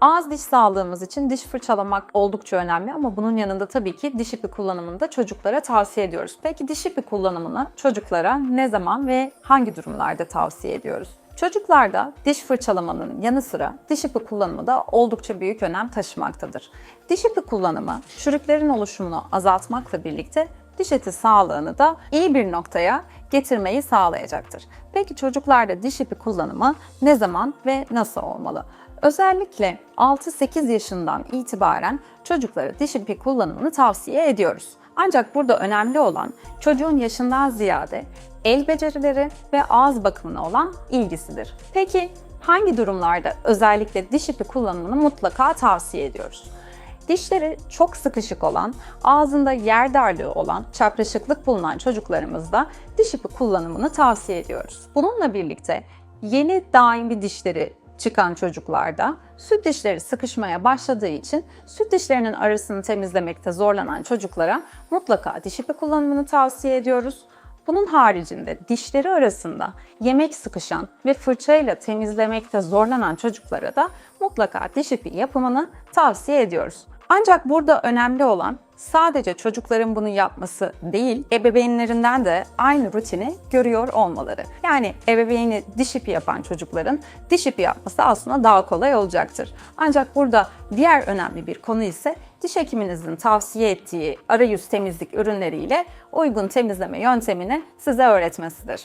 Ağız diş sağlığımız için diş fırçalamak oldukça önemli ama bunun yanında tabii ki diş ipi kullanımını da çocuklara tavsiye ediyoruz. Peki diş ipi kullanımını çocuklara ne zaman ve hangi durumlarda tavsiye ediyoruz? Çocuklarda diş fırçalamanın yanı sıra diş ipi kullanımı da oldukça büyük önem taşımaktadır. Diş ipi kullanımı çürüklerin oluşumunu azaltmakla birlikte diş eti sağlığını da iyi bir noktaya getirmeyi sağlayacaktır. Peki çocuklarda diş ipi kullanımı ne zaman ve nasıl olmalı? Özellikle 6-8 yaşından itibaren çocuklara diş ipi kullanımını tavsiye ediyoruz. Ancak burada önemli olan çocuğun yaşından ziyade el becerileri ve ağız bakımına olan ilgisidir. Peki hangi durumlarda özellikle diş ipi kullanımını mutlaka tavsiye ediyoruz? Dişleri çok sıkışık olan, ağzında yer darlığı olan, çapraşıklık bulunan çocuklarımızda diş ipi kullanımını tavsiye ediyoruz. Bununla birlikte yeni daimi dişleri çıkan çocuklarda süt dişleri sıkışmaya başladığı için süt dişlerinin arasını temizlemekte zorlanan çocuklara mutlaka diş ipi kullanımını tavsiye ediyoruz. Bunun haricinde dişleri arasında yemek sıkışan ve fırçayla temizlemekte zorlanan çocuklara da mutlaka diş ipi yapımını tavsiye ediyoruz. Ancak burada önemli olan sadece çocukların bunu yapması değil, ebeveynlerinden de aynı rutini görüyor olmaları. Yani ebeveyni diş ipi yapan çocukların diş ipi yapması aslında daha kolay olacaktır. Ancak burada diğer önemli bir konu ise diş hekiminizin tavsiye ettiği arayüz temizlik ürünleriyle uygun temizleme yöntemini size öğretmesidir.